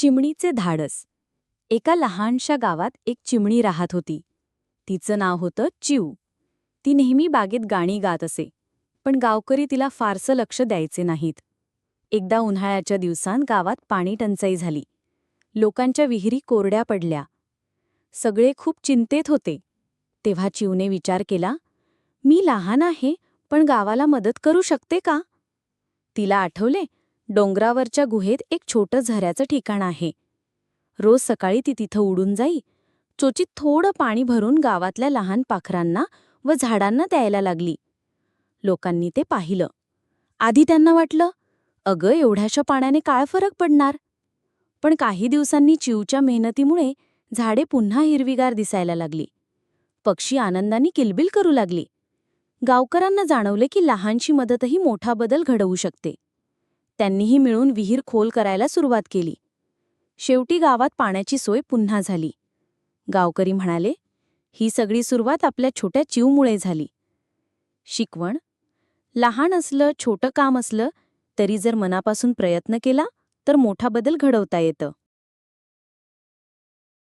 चिमणीचे धाडस. एका लहानशा गावात एक चिमणी राहत होती. तिचं नाव होतं चिव ती नेहमी बागेत गाणी गात असे पण गावकरी तिला फारसं लक्ष द्यायचे नाहीत. एकदा उन्हाळ्याच्या दिवसांत गावात पाणी टंचाई झाली. लोकांच्या विहिरी कोरड्या पडल्या. सगळे खूप चिंतेत होते. तेव्हा चिवने विचार केला मी लहान आहे पण गावाला मदत करू शकते का? तिला आठवले डोंगरावरच्या गुहेत एक छोटं झऱ्याचं ठिकाण आहे. रोज सकाळी ती तिथं उडून जाई. चोचीत थोडं पाणी भरून गावातल्या लहान पाखरांना व झाडांना द्यायला लागली. लोकांनी ते पाहिलं. आधी त्यांना वाटलं अगं एवढ्याशा पाण्याने काय फरक पडणार? पण काही दिवसांनी चिवच्या मेहनतीमुळे झाडे पुन्हा हिरवीगार दिसायला लागली. पक्षी आनंदाने किलबिल करू लागली. गावकरांना जाणवले की लहानशी मदतही मोठा बदल घडवू शकते. त्यांनीही मिळून विहीर खोल करायला सुरुवात केली. शेवटी गावात पाण्याची सोय पुन्हा झाली. गावकरी म्हणाले ही सगळी सुरुवात आपल्या छोट्या चिवमुळे झाली. शिकवण? लहान असलं छोटं काम असलं तरी जर मनापासून प्रयत्न केला तर मोठा बदल घडवता येतं.